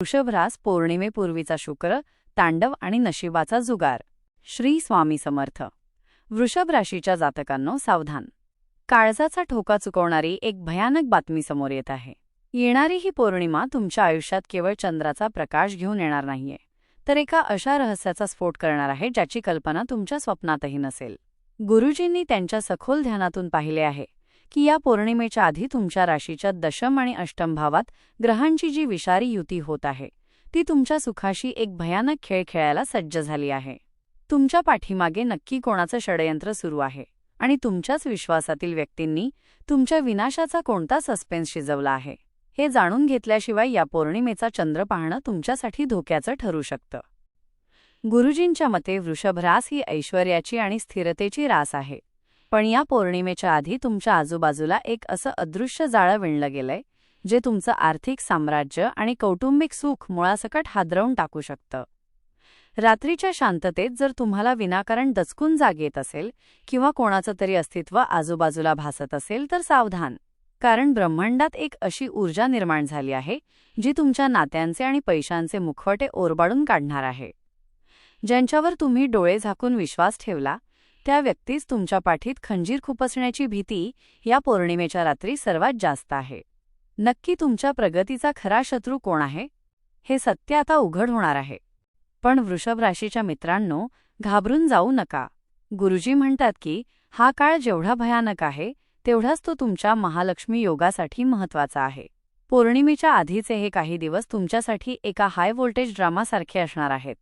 वृषभरास पौर्णिमेपूर्वीचा शुक्र तांडव आणि नशिबाचा जुगार. श्री स्वामी समर्थ. वृषभ राशीच्या जातकांनो सावधान. काळजाचा ठोका चुकवणारी एक भयानक बातमी समोर येत आहे. येणारी ही पौर्णिमा तुमच्या आयुष्यात केवळ चंद्राचा प्रकाश घेऊन येणार नाहीये तर एका अशा रहस्याचा स्फोट करणार आहे ज्याची कल्पना तुमच्या स्वप्नातही नसेल. गुरुजींनी त्यांच्या सखोल ध्यानातून पाहिले आहे. की या पौर्णिमेच्या आधी तुमच्या राशीच्या दशम आणि अष्टम भावात ग्रहांची जी विषारी युती होत आहे ती तुमच्या सुखाशी एक भयानक खेळ खेळायला सज्ज झाली आहे. तुमच्या पाठीमागे नक्की कोणाचं षडयंत्र सुरू आहे आणि तुमच्याच विश्वासातील व्यक्तींनी तुमच्या विनाशाचा कोणता सस्पेन्स शिजवला आहे हे जाणून घेतल्याशिवाय या पौर्णिमेचा चंद्र पाहणं तुमच्यासाठी धोक्याचं ठरू शकतं. गुरुजींच्या मते वृषभरास ही ऐश्वर्याची आणि स्थिरतेची रास आहे. पण या पौर्णिमेच्या आधी तुमच्या आजूबाजूला एक असं अदृश्य जाळं विणलं गेलंय जे तुमचं आर्थिक साम्राज्य आणि कौटुंबिक सुख मुळासकट हादरवून टाकू शकतं. रात्रीच्या शांततेत जर तुम्हाला विनाकारण दचकून जाग येत असेल किंवा कोणाचं तरी अस्तित्व आजूबाजूला भासत असेल तर सावधान. कारण ब्रह्मांडात एक अशी ऊर्जा निर्माण झाली आहे जी तुमच्या नात्यांचे आणि पैशांचे मुखवटे ओरबाडून काढणार आहे. ज्यांच्यावर तुम्ही डोळे झाकून विश्वास ठेवला त्या व्यक्तीच तुमच्या पाठीत खंजीर खुपसण्याची भीती या पौर्णिमेच्या रात्री सर्वात जास्त आहे. नक्की तुमच्या प्रगतीचा खरा शत्रू कोण आहे? हे सत्य आता उघड होणार आहे. पण वृषभ राशीच्या मित्रांनो घाबरून जाऊ नका. गुरुजी म्हणतात की हा काळ जेवढा भयानक आहे तेवढाच तो तुमच्या महालक्ष्मी योगासाठी महत्त्वाचा आहे. पौर्णिमेच्या आधीचे हे काही दिवस तुमच्यासाठी एका हाय व्होल्टेज ड्रामासारखे असणार आहेत.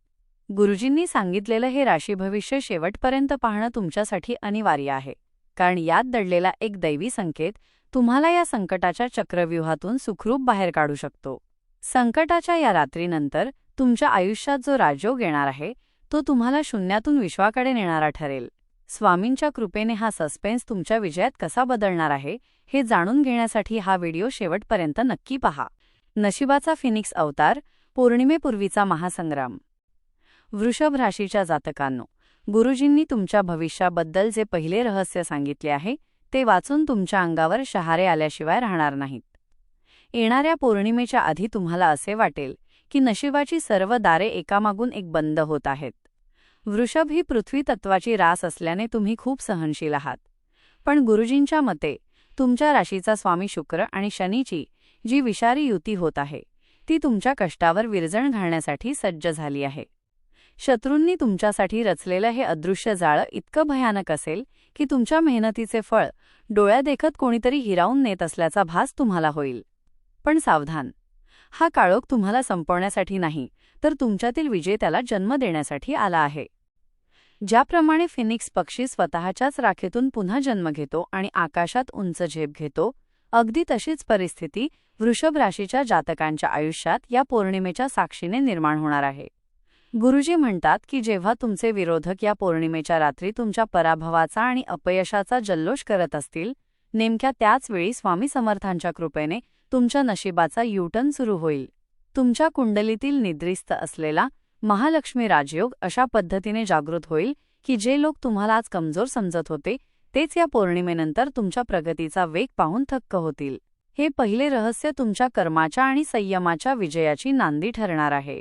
गुरुजींनी सांगितलेलं हे राशी भविष्य शेवटपर्यंत पाहणं तुमच्यासाठी अनिवार्य आहे. कारण यात दडलेला एक दैवी संकेत तुम्हाला या संकटाच्या चक्रव्यूहातून सुखरूप बाहेर काढू शकतो. संकटाच्या या रात्रीनंतर तुमच्या आयुष्यात जो राजयोग येणार आहे तो तुम्हाला शून्यातून विश्वाकडे नेणारा ठरेल. स्वामींच्या कृपेने हा सस्पेन्स तुमच्या विजयात कसा बदलणार आहे हे जाणून घेण्यासाठी हा व्हिडिओ शेवटपर्यंत नक्की पहा. नशिबाचा फिनिक्स अवतार पौर्णिमेपूर्वीचा महासंग्राम. वृषभ राशीच्या जातकांनो गुरुजींनी तुमच्या भविष्याबद्दल जे पहिले रहस्य सांगितले आहे ते वाचून तुमच्या अंगावर शहारे आल्याशिवाय राहणार नाहीत. येणाऱ्या पौर्णिमेच्या आधी तुम्हाला असे वाटेल की नशिबाची सर्व दारे एकामागून एक बंद होत आहेत. वृषभ ही पृथ्वी तत्वाची रास असल्याने तुम्ही खूप सहनशील आहात. पण गुरुजींच्या मते तुमच्या राशीचा स्वामी शुक्र आणि शनीची जी विषारी युती होत आहे ती तुमच्या कष्टावर विरजण घालण्यासाठी सज्ज झाली आहे. शत्रूंनी तुमच्यासाठी रचलेलं हे अदृश्य जाळं इतकं भयानक असेल की तुमच्या मेहनतीचे फळ डोळ्यादेखत कोणीतरी हिरावून नेत असल्याचा भास तुम्हाला होईल. पण सावधान. हा काळोख तुम्हाला संपवण्यासाठी नाही तर तुमच्यातील विजेत्याला जन्म देण्यासाठी आला आहे. ज्याप्रमाणे फिनिक्स पक्षी स्वतःच्याच राखेतून पुन्हा जन्म घेतो आणि आकाशात उंच झेप घेतो अगदी तशीच परिस्थिती वृषभ राशीच्या जातकांच्या आयुष्यात या पौर्णिमेच्या साक्षीने निर्माण होणार आहे. गुरुजी म्हणतात की जेव्हा तुमचे विरोधक या पौर्णिमेच्या रात्री तुमच्या पराभवाचा आणि अपयशाचा जल्लोष करत असतील नेमक्या त्याच वेळी स्वामी समर्थांच्या कृपेने तुमच्या नशिबाचा युटर्न सुरू होईल. तुमच्या कुंडलीतील निद्रिस्त असलेला महालक्ष्मी राजयोग अशा पद्धतीने जागृत होईल की जे लोक तुम्हाला आज कमजोर समजत होते तेच या पौर्णिमेनंतर तुमच्या प्रगतीचा वेग पाहून थक्क होतील. हे पहिले रहस्य तुमच्या कर्माच्या आणि संयमाच्या विजयाची नांदी ठरणार आहे.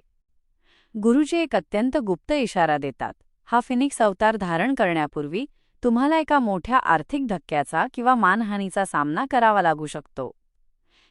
गुरुजी एक अत्यंत गुप्त इशारा देतात. हा फिनिक्स अवतार धारण करण्यापूर्वी तुम्हाला एका मोठ्या आर्थिक धक्क्याचा किंवा मानहानीचा सामना करावा लागू शकतो.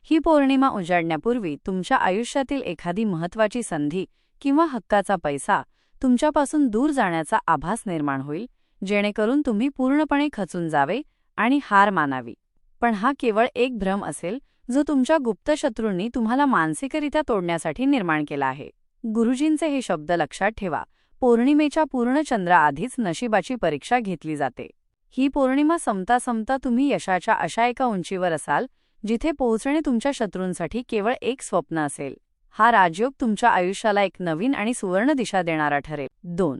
ही पौर्णिमा उजाडण्यापूर्वी तुमच्या आयुष्यातील एखादी महत्वाची संधी किंवा हक्काचा पैसा तुमच्यापासून दूर जाण्याचा आभास निर्माण होईल जेणेकरून तुम्ही पूर्णपणे खचून जावे आणि हार मानावी. पण हा केवळ एक भ्रम असेल जो तुमच्या गुप्त शत्रूंनी तुम्हाला मानसिकरित्या तोडण्यासाठी निर्माण केला आहे. गुरुजींचे हे शब्द लक्षात ठेवा. पौर्णिमेच्या पूर्ण चंद्राआधीच नशिबाची परीक्षा घेतली जाते. ही पौर्णिमा समता समता तुम्ही यशाच्या अशा एका उंचीवर असाल जिथे पोहोचणे तुमच्या शत्रूंसाठी केवळ एक स्वप्न असेल. हा राजयोग तुमच्या आयुष्याला एक नवीन आणि सुवर्ण दिशा देणारा ठरेल. दोन.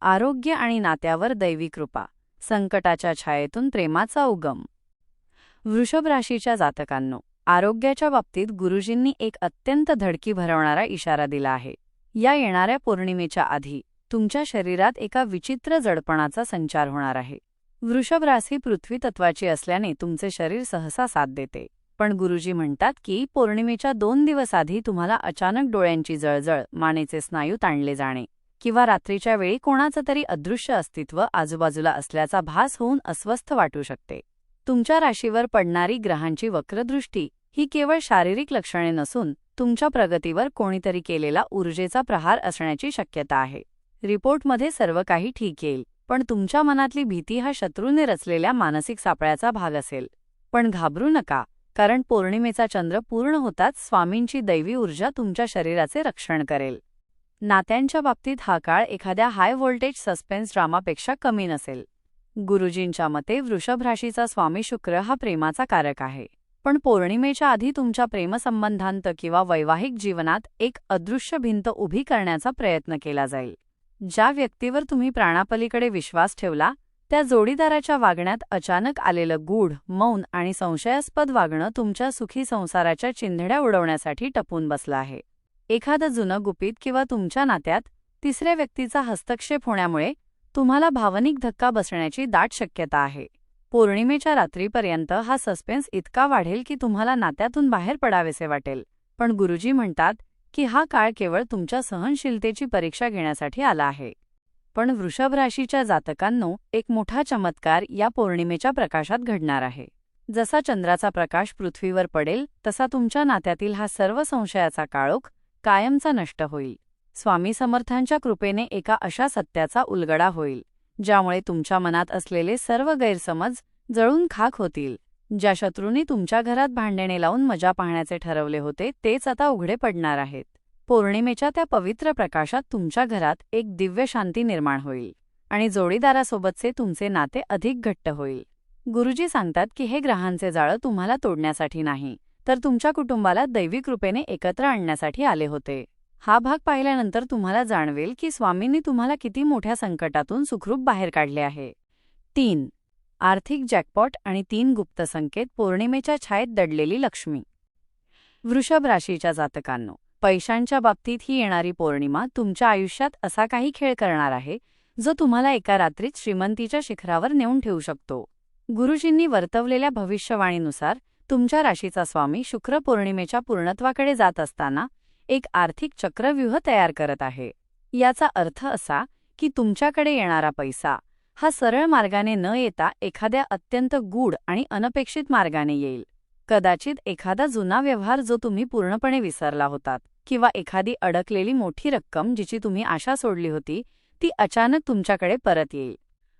आरोग्य आणि नात्यावर दैवी कृपा. संकटाच्या छायेतून प्रेमाचा उगम. वृषभ राशीच्या जातकांनो आरोग्याच्या बाबतीत गुरुजींनी एक अत्यंत धडकी भरवणारा इशारा दिला आहे. या येणाऱ्या पौर्णिमेच्या आधी तुमच्या शरीरात एका विचित्र जडपणाचा संचार होणार आहे. वृषभ राशी पृथ्वी तत्वाची असल्याने तुमचे शरीर सहसा साथ देते. पण गुरुजी म्हणतात की पौर्णिमेच्या दोन दिवस आधी तुम्हाला अचानक डोळ्यांची जळजळ मानेचे स्नायू ताणले जाणे किंवा रात्रीच्या वेळी कोणाचं तरी अदृश्य अस्तित्व आजूबाजूला असल्याचा भास होऊन अस्वस्थ वाटू शकते. तुमच्या राशीवर पडणारी ग्रहांची वक्रदृष्टी ही केवळ शारीरिक लक्षणे नसून तुमच्या प्रगतीवर कोणीतरी केलेला ऊर्जेचा प्रहार असण्याची शक्यता आहे. रिपोर्टमध्ये सर्व काही ठीक येईल पण तुमच्या मनातली भीती हा शत्रूने रचलेल्या मानसिक सापळ्याचा भाग असेल. पण घाबरू नका कारण पौर्णिमेचा चंद्र पूर्ण होताच स्वामींची दैवी ऊर्जा तुमच्या शरीराचे रक्षण करेल. नात्यांच्या बाबतीत हा काळ एखाद्या हाय व्होल्टेज सस्पेन्स ड्रामापेक्षा कमी नसेल. गुरुजींच्या मते वृषभ राशीचा स्वामी शुक्र हा प्रेमाचा कारक आहे. पण पौर्णिमेच्या आधी तुमच्या प्रेमसंबंधांत किंवा वैवाहिक जीवनात एक अदृश्य भिंत उभी करण्याचा प्रयत्न केला जाईल. ज्या व्यक्तीवर तुम्ही प्राणापलीकडे विश्वास ठेवला त्या जोडीदाराच्या वागण्यात अचानक आलेलं गूढ मौन आणि संशयास्पद वागणं तुमच्या सुखी संसाराच्या चिंधड्या उडवण्यासाठी टपून बसलं आहे. एखादं जुनं गुपित किंवा तुमच्या नात्यात तिसऱ्या व्यक्तीचा हस्तक्षेप होण्यामुळे तुम्हाला भावनिक धक्का बसण्याची दाट शक्यता आहे. पौर्णिमेच्या रात्रीपर्यंत हा सस्पेन्स इतका वाढेल की तुम्हाला नात्यातून बाहेर पडावेसे वाटेल. पण गुरुजी म्हणतात की हा काळ केवळ तुमच्या सहनशीलतेची परीक्षा घेण्यासाठी आला आहे. पण वृषभ राशीच्या जातकांनो एक मोठा चमत्कार या पौर्णिमेच्या प्रकाशात घडणार आहे. जसा चंद्राचा प्रकाश पृथ्वीवर पडेल तसा तुमच्या नात्यातील हा सर्व संशयाचा काळोख कायमचा नष्ट होईल. स्वामी समर्थांच्या कृपेने एका अशा सत्याचा उलगडा होईल ज्यामुळे तुमच्या मनात असलेले सर्व गैरसमज जळून खाक होतील. ज्या शत्रूंनी तुमच्या घरात भांडणे लावून मजा पाहण्याचे ठरवले होते तेच आता उघडे पडणार आहेत. पौर्णिमेच्या त्या पवित्र प्रकाशात तुमच्या घरात एक दिव्य शांती निर्माण होईल आणि जोडीदारासोबतचे तुमचे नाते अधिक घट्ट होईल. गुरुजी सांगतात की हे ग्रहांचे जाळं तुम्हाला तोडण्यासाठी नाही तर तुमच्या कुटुंबाला दैवी कृपेने एकत्र आणण्यासाठी आले होते. हा भाग पाहिल्यानंतर तुम्हाला जाणवेल की स्वामींनी तुम्हाला किती मोठ्या संकटातून सुखरूप बाहेर काढले आहे. तीन. आर्थिक जॅकपॉट आणि तीन गुप्त संकेत पौर्णिमेच्या छायेत दडलेली लक्ष्मी. वृषभ राशीच्या जातकांनो पैशांच्या बाबतीत ही येणारी पौर्णिमा तुमच्या आयुष्यात असा काही खेळ करणार आहे जो तुम्हाला एका रात्रीत श्रीमंतीच्या शिखरावर नेऊन ठेवू शकतो. गुरुजींनी वर्तवलेल्या भविष्यवाणीनुसार तुमच्या राशीचा स्वामी शुक्र पौर्णिमेच्या पूर्णत्वाकडे जात असताना एक आर्थिक चक्रव्यूह तयार करत आहे. याचा अर्थ असा की तुमच्याकडे येणारा पैसा हा सरळ मार्गाने न येता एखाद्या अत्यंत गूढ आणि अनपेक्षित मार्गाने येईल. कदाचित एखादा जुना व्यवहार जो तुम्ही पूर्णपणे विसरला होतात किंवा एखादी अडकलेली मोठी रक्कम जिची तुम्ही आशा सोडली होती ती अचानक तुमच्याकडे परत येईल.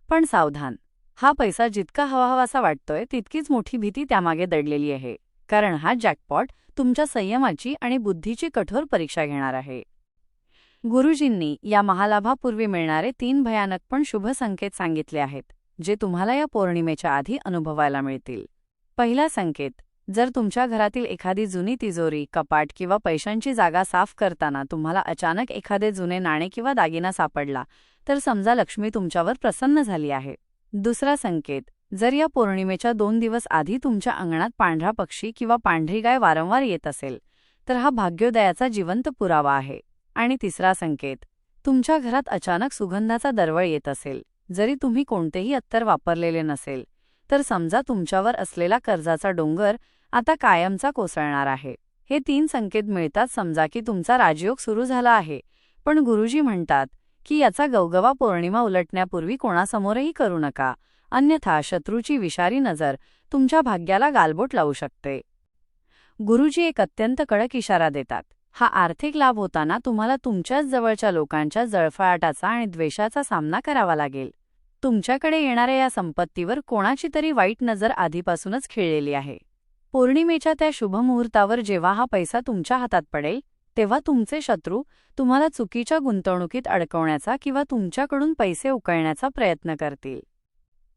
पण सावधान हा पैसा जितका हवाहवासा वाटतोय तितकीच मोठी भीती त्यामागे दडलेली आहे. कारण हा जॅकपॉट तुमच्या संयमाची आणि बुद्धीची कठोर परीक्षा घेणार आहे. गुरुजींनी या महालाभापूर्वी मिळणारे तीन भयानक पण शुभ संकेत सांगितले आहेत जे तुम्हाला या पौर्णिमेच्या आधी अनुभवायला मिळतील. पहिला संकेत जर तुमच्या घरातील एखादी जुनी तिजोरी कपाट किंवा पैशांची जागा साफ करताना तुम्हाला अचानक एखादे जुने नाणे किंवा दागिना सापडला तर समजा लक्ष्मी तुमच्यावर प्रसन्न झाली आहे. दुसरा संकेत जर या पौर्णिमेच्या दोन दिवस आधी तुमच्या अंगणात पांढरा पक्षी किंवा पांढरी गाय वारंवार येत असेल तर हा भाग्योदयाचा जिवंत पुरावा आहे. आणि तिसरा संकेत तुमच्या घरात अचानक सुगंधाचा दरवळ येत असेल जरी तुम्ही कोणतेही अत्तर वापरलेले नसेल तर समजा तुमच्यावर असलेला कर्जाचा डोंगर आता कायमचा कोसळणार आहे. हे तीन संकेत मिळतात समजा की तुमचा राजयोग सुरू झाला आहे. पण गुरुजी म्हणतात की याचा गवगवा पौर्णिमा उलटण्यापूर्वी कोणासमोरही करू नका. अन्यथा शत्रूची विषारी नजर तुमच्या भाग्याला गालबोट लावू शकते. गुरुजी एक अत्यंत कडक इशारा देतात. हा आर्थिक लाभ होताना तुम्हाला तुमच्याच जवळच्या लोकांच्या जळफळाटाचा आणि द्वेषाचा सामना करावा लागेल. तुमच्याकडे येणाऱ्या या संपत्तीवर कोणाची तरी वाईट नजर आधीपासूनच खिळलेली आहे. पौर्णिमेच्या त्या शुभमुहूर्तावर जेव्हा हा पैसा तुमच्या हातात पडेल तेव्हा तुमचे शत्रू तुम्हाला चुकीच्या गुंतवणुकीत अडकवण्याचा किंवा तुमच्याकडून पैसे उकळण्याचा प्रयत्न करतील.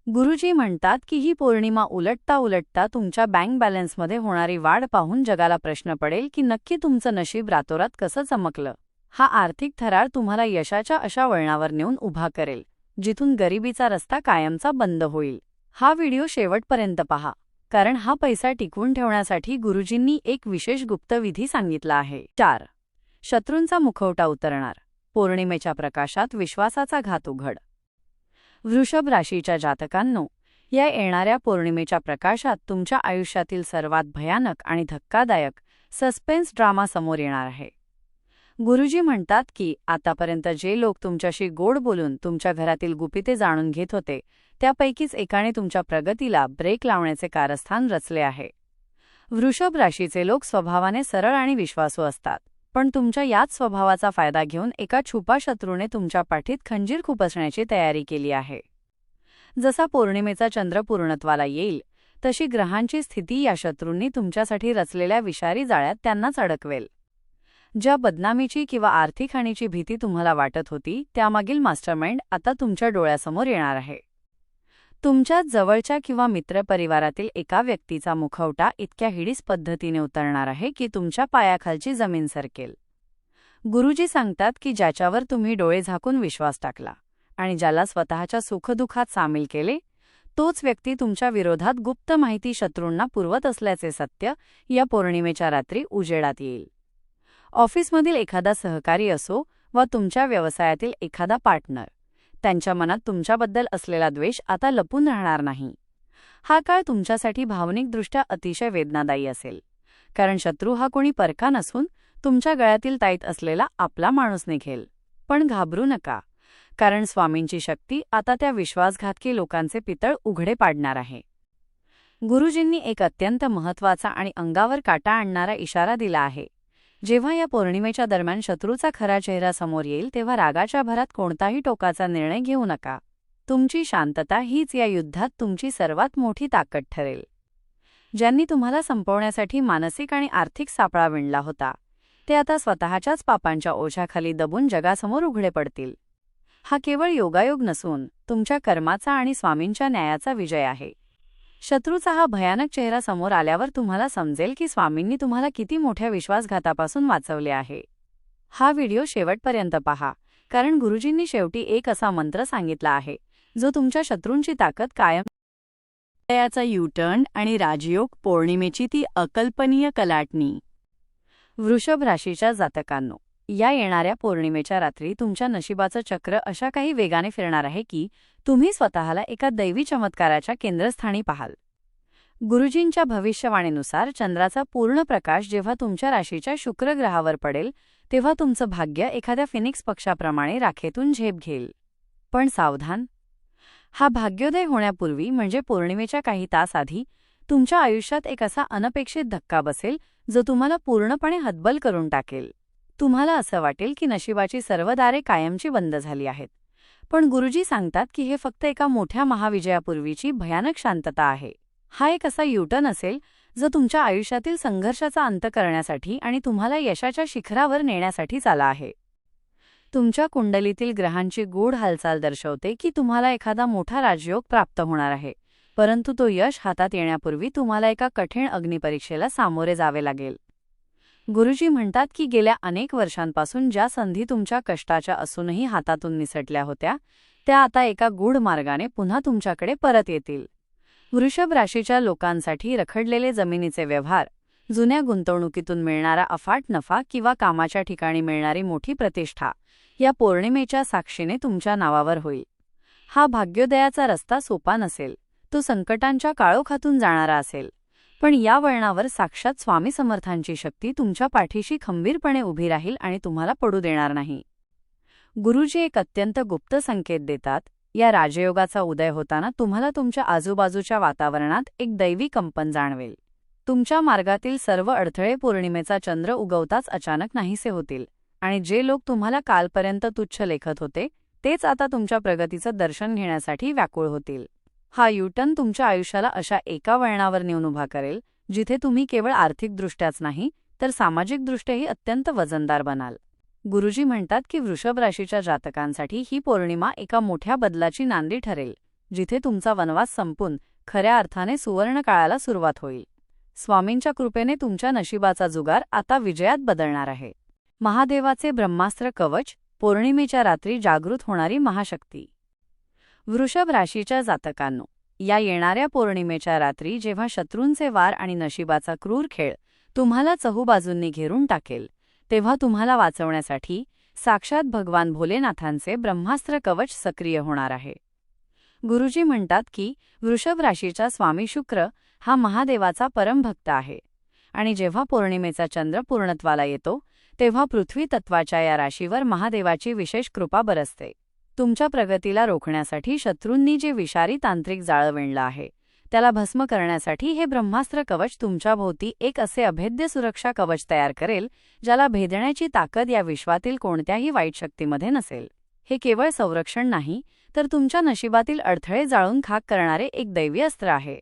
गुरुजी म्हणतात की ही पौर्णिमा उलटता उलटता तुमच्या बँक बॅलन्समध्ये होणारी वाढ पाहून जगाला प्रश्न पडेल की नक्की तुमचं नशीब रातोरात कसं चमकलं. हा आर्थिक थरार तुम्हाला यशाच्या अशा वळणावर नेऊन उभा करेल जिथून गरिबीचा रस्ता कायमचा बंद होईल. हा व्हिडिओ शेवटपर्यंत पहा. कारण हा पैसा टिकवून ठेवण्यासाठी गुरुजींनी एक विशेष गुप्तविधी सांगितला आहे. चार. शत्रूंचा मुखवटा उतरणार. पौर्णिमेच्या प्रकाशात विश्वासाचा घात उघड. वृषभ राशीच्या जातकांनो या येणाऱ्या पौर्णिमेच्या प्रकाशात तुमच्या आयुष्यातील सर्वात भयानक आणि धक्कादायक सस्पेन्स ड्रामा समोर येणार आहे. गुरुजी म्हणतात की आतापर्यंत जे लोक तुमच्याशी गोड बोलून तुमच्या घरातील गुपिते जाणून घेत होते त्यापैकीच एकाने तुमच्या प्रगतीला ब्रेक लावण्याचे कारस्थान रचले आहे. वृषभ राशीचे लोक स्वभावाने सरळ आणि विश्वासू असतात पण तुमच्या याच स्वभावाचा फायदा घेऊन एका छुपा शत्रूने तुमच्या पाठीत खंजीर खुपसण्याची तयारी केली आहे. जसा पौर्णिमेचा चंद्र पूर्णत्वाला येईल तशी ग्रहांची स्थिती या शत्रूंनी तुमच्यासाठी रचलेल्या विषारी जाळ्यात त्यांनाच अडकवेल. ज्या बदनामीची किंवा आर्थिक हानीची भीती तुम्हाला वाटत होती त्यामागील मास्टरमाइंड आता तुमच्या डोळ्यासमोर येणार आहे. तुमच्या जवळच्या किंवा मित्रपरिवारातील एका व्यक्तीचा मुखवटा इतक्या हिडीस पद्धतीने उतरणार आहे की तुमच्या पायाखालची जमीन सरकेल. गुरुजी सांगतात की ज्याच्यावर तुम्ही डोळे झाकून विश्वास टाकला आणि ज्याला स्वतःच्या सुखदुःखात सामील केले तोच व्यक्ती तुमच्या विरोधात गुप्त माहिती शत्रूंना पुरवत असल्याचे सत्य या पौर्णिमेच्या रात्री उजेडात येईल. ऑफिसमधील एखादा सहकारी असो वा तुमच्या व्यवसायातील एखादा पार्टनर त्यांच्या मनात तुमच्याबद्दल असलेला द्वेष आता लपून राहणार नाही. हा काळ तुमच्यासाठी भावनिकदृष्ट्या अतिशय वेदनादायी असेल. कारण शत्रू हा कोणी परका नसून तुमच्या गळ्यातील ताईत असलेला आपला माणूस निघेल. पण घाबरू नका. कारण स्वामींची शक्ती आता त्या विश्वासघातकी लोकांचे पितळ उघडे पाडणार आहे. गुरुजींनी एक अत्यंत महत्त्वाचा आणि अंगावर काटा आणणारा इशारा दिला आहे. जेव्हा या पौर्णिमेच्या दरम्यान शत्रूचा खरा चेहरा समोर येईल तेव्हा रागाच्या भरात कोणताही टोकाचा निर्णय घेऊ नका. तुमची शांतता हीच या युद्धात तुमची सर्वात मोठी ताकद ठरेल. ज्यांनी तुम्हाला संपवण्यासाठी मानसिक आणि आर्थिक सापळा विणला होता ते आता स्वतःच्याच पापांच्या ओझ्याखाली दबून जगासमोर उघडे पडतील. हा केवळ योगायोग नसून तुमच्या कर्माचा आणि स्वामींच्या न्यायाचा विजय आहे. शत्रूचा हा भयानक चेहरा समोर आल्यावर तुम्हाला समजेल की स्वामींनी तुम्हाला किती मोठ्या विश्वासघातापासून वाचवले आहे. हा व्हिडिओ शेवटपर्यंत पहा कारण गुरुजींनी शेवटी एक असा मंत्र सांगितला आहे जो तुमच्या शत्रूंची ताकद कायम याचा युटर्न आणि राजयोग पौर्णिमेची ती अकल्पनीय कलाटणी. वृषभ राशीच्या जातकांनो या येणाऱ्या पौर्णिमेच्या रात्री तुमच्या नशिबाचं चक्र अशा काही वेगाने फिरणार आहे की तुम्ही स्वतःला एका दैवी चमत्काराच्या केंद्रस्थानी पाहाल. गुरुजींच्या भविष्यवाणीनुसार चंद्राचा पूर्ण प्रकाश जेव्हा तुमच्या राशीच्या शुक्र ग्रहावर पडेल तेव्हा तुमचं भाग्य एखाद्या फिनिक्स पक्षाप्रमाणे राखेतून झेप घेईल. पण सावधान. हा भाग्योदय होण्यापूर्वी म्हणजे पौर्णिमेच्या काही तास आधी तुमच्या आयुष्यात एक असा अनपेक्षित धक्का बसेल जो तुम्हाला पूर्णपणे हतबल करून टाकेल. तुम्हाला असं वाटेल की नशिबाची सर्व दारे कायमची बंद झाली आहेत. पण गुरुजी सांगतात की हे फक्त एका मोठ्या महाविजयापूर्वीची भयानक शांतता आहे. हा एक असा युटन असेल जो तुमच्या आयुष्यातील संघर्षाचा अंत करण्यासाठी आणि तुम्हाला यशाच्या शिखरावर नेण्यासाठी चाला आहे. तुमच्या कुंडलीतील ग्रहांची गूढ हालचाल दर्शवते की तुम्हाला एखादा मोठा राजयोग प्राप्त होणार आहे परंतु तो यश हातात येण्यापूर्वी तुम्हाला एका कठीण अग्निपरीक्षेला सामोरे जावे लागेल. गुरुजी म्हणतात की गेल्या अनेक वर्षांपासून ज्या संधी तुमच्या कष्टाच्या असूनही हातातून निसटल्या होत्या त्या आता एका गूढ मार्गाने पुन्हा तुमच्याकडे परत येतील. वृषभ राशीच्या लोकांसाठी रखडलेले जमिनीचे व्यवहार जुन्या गुंतवणुकीतून मिळणारा अफाट नफा किंवा कामाच्या ठिकाणी मिळणारी मोठी प्रतिष्ठा या पौर्णिमेच्या साक्षीने तुमच्या नावावर होईल. हा भाग्योदयाचा रस्ता सोपा नसेल तो संकटांच्या काळोखातून जाणारा असेल. पण या वळणावर साक्षात स्वामी समर्थांची शक्ती तुमच्या पाठीशी खंबीरपणे उभी राहील आणि तुम्हाला पडू देणार नाही. गुरुजी एक अत्यंत गुप्त संकेत देतात या राजयोगाचा उदय होताना तुम्हाला तुमच्या आजूबाजूच्या वातावरणात एक दैवी कंपन जाणवेल. तुमच्या मार्गातील सर्व अडथळे पौर्णिमेचा चंद्र उगवताच अचानक नाहीसे होतील आणि जे लोक तुम्हाला कालपर्यंत तुच्छ लेखत होते तेच आता तुमच्या प्रगतीचं दर्शन घेण्यासाठी व्याकुळ होतील. हा युटर्न तुमच्या आयुष्याला अशा एका वळणावर नेऊन उभा करेल जिथे तुम्ही केवळ आर्थिकदृष्ट्याच नाही तर सामाजिकदृष्ट्याही अत्यंत वजनदार बनाल. गुरुजी म्हणतात की वृषभ राशीच्या जातकांसाठी ही पौर्णिमा एका मोठ्या बदलाची नांदी ठरेल जिथे तुमचा वनवास संपून खऱ्या अर्थाने सुवर्ण काळाला सुरुवात होईल. स्वामींच्या कृपेने तुमच्या नशिबाचा जुगार आता विजयात बदलणार आहे. महादेवाचे ब्रह्मास्त्र कवच पौर्णिमेच्या रात्री जागृत होणारी महाशक्ती. वृषभ राशीच्या जातकांनो या येणाऱ्या पौर्णिमेच्या रात्री जेव्हा शत्रूंचे वार आणि नशिबाचा क्रूर खेळ तुम्हाला चहूबाजूंनी घेरून टाकेल तेव्हा तुम्हाला वाचवण्यासाठी साक्षात भगवान भोलेनाथांचे ब्रह्मास्त्र कवच सक्रिय होणार आहे. गुरुजी म्हणतात की वृषभ राशीचा स्वामी शुक्र हा महादेवाचा परमभक्त आहे. आणि जेव्हा पौर्णिमेचा चंद्र पूर्णत्वाला येतो तेव्हा पृथ्वी तत्वाच्या या राशीवर महादेवाची विशेष कृपा बरसते. तुमच्या प्रगतीला रोखण्यासाठी शत्रूंनी जे विषारी तांत्रिक जाळं विणलं आहे त्याला भस्म करण्यासाठी हे ब्रह्मास्त्र कवच तुमच्याभोवती एक असे अभेद्य सुरक्षा कवच तयार करेल ज्याला भेदण्याची ताकद या विश्वातील कोणत्याही वाईट शक्तीमध्ये नसेल. हे केवळ संरक्षण नाही तर तुमच्या नशिबातील अडथळे जाळून खाक करणारे एक दैवी अस्त्र आहे.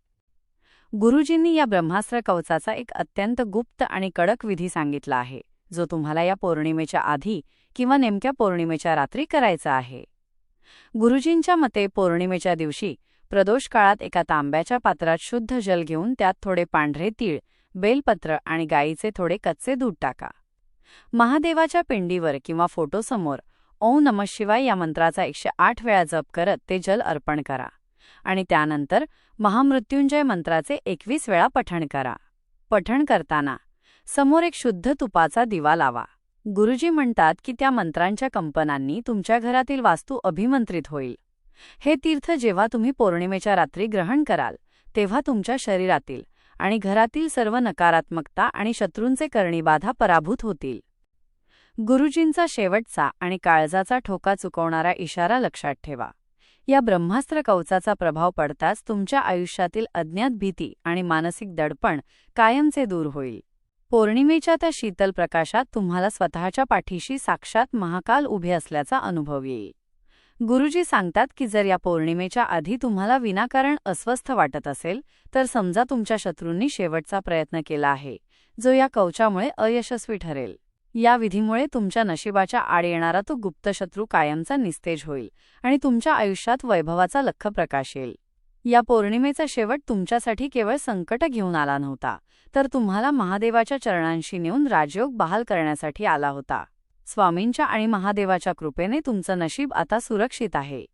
गुरुजींनी या ब्रह्मास्त्र कवचाचा एक अत्यंत गुप्त आणि कडक विधी सांगितला आहे जो तुम्हाला या पौर्णिमेच्या आधी किंवा नेमक्या पौर्णिमेच्या रात्री करायचा आहे. गुरुजींच्या मते पौर्णिमेच्या दिवशी प्रदोष काळात एका तांब्याच्या पात्रात शुद्ध जल घेऊन त्यात थोडे पांढरे तीळ बेलपत्र आणि गायीचे थोडे कच्चे दूध टाका. महादेवाच्या पिंडीवर किंवा फोटोसमोर ओम नम शिवाय या मंत्राचा एकशे आठ वेळा जप करत ते जल अर्पण करा आणि त्यानंतर महामृत्युंजय मंत्राचे एकवीस वेळा पठण करा. पठण करताना समोर एक शुद्ध तुपाचा दिवा लावा. गुरुजी म्हणतात की त्या मंत्रांच्या कंपनांनी तुमच्या घरातील वास्तू अभिमंत्रित होईल. हे तीर्थ जेव्हा तुम्ही पौर्णिमेच्या रात्री ग्रहण कराल तेव्हा तुमच्या शरीरातील आणि घरातील सर्व नकारात्मकता आणि शत्रूंचे करणीबाधा पराभूत होतील. गुरुजींचा शेवटचा आणि काळजाचा ठोका चुकवणारा इशारा लक्षात ठेवा. या ब्रह्मास्त्र कवचाचा प्रभाव पडताच तुमच्या आयुष्यातील अज्ञात भीती आणि मानसिक दडपण कायमचे दूर होईल. पौर्णिमेच्या त्या शीतल प्रकाशात तुम्हाला स्वतःच्या पाठीशी साक्षात महाकाल उभे असल्याचा अनुभव येईल. गुरुजी सांगतात की जर या पौर्णिमेच्या आधी तुम्हाला विनाकारण अस्वस्थ वाटत असेल तर समजा तुमच्या शत्रूंनी शेवटचा प्रयत्न केला आहे जो या कवचामुळे अयशस्वी ठरेल. या विधीमुळे तुमच्या नशिबाच्या आड येणारा तो गुप्त शत्रू कायमचा निस्तेज होईल आणि तुमच्या आयुष्यात वैभवाचा लख प्रकाश येईल. या पौर्णिमेचा शेवट तुमच्यासाठी केवळ संकट घेऊन आला नव्हता तर तुम्हाला महादेवाच्या चरणांशी नेऊन राजयोग बहाल करण्यासाठी आला होता. स्वामींच्या आणि महादेवाच्या कृपेने तुमचं नशीब आता सुरक्षित आहे.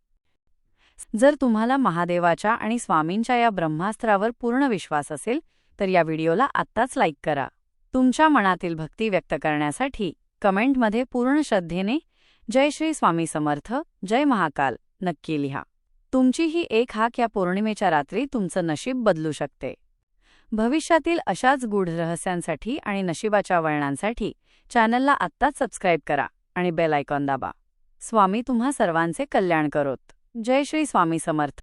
जर तुम्हाला महादेवाच्या आणि स्वामींच्या या ब्रह्मास्त्रावर पूर्ण विश्वास असेल तर या व्हिडिओला आत्ताच लाईक करा. तुमच्या मनातील भक्ती व्यक्त करण्यासाठी कमेंटमध्ये पूर्ण श्रद्धेने जय श्री स्वामी समर्थ जय महाकाल नक्की लिहा. तुमची ही एक हाक या पौर्णिमेच्या रात्री तुमचं नशीब बदलू शकते. भविष्यातील अशाच गूढ रहस्यांसाठी आणि नशिबाच्या वळणांसाठी चॅनलला आत्ताच सबस्क्राईब करा आणि बेल आयकॉन दाबा. स्वामी तुम्हा सर्वांचे कल्याण करोत. जय श्री स्वामी समर्थ.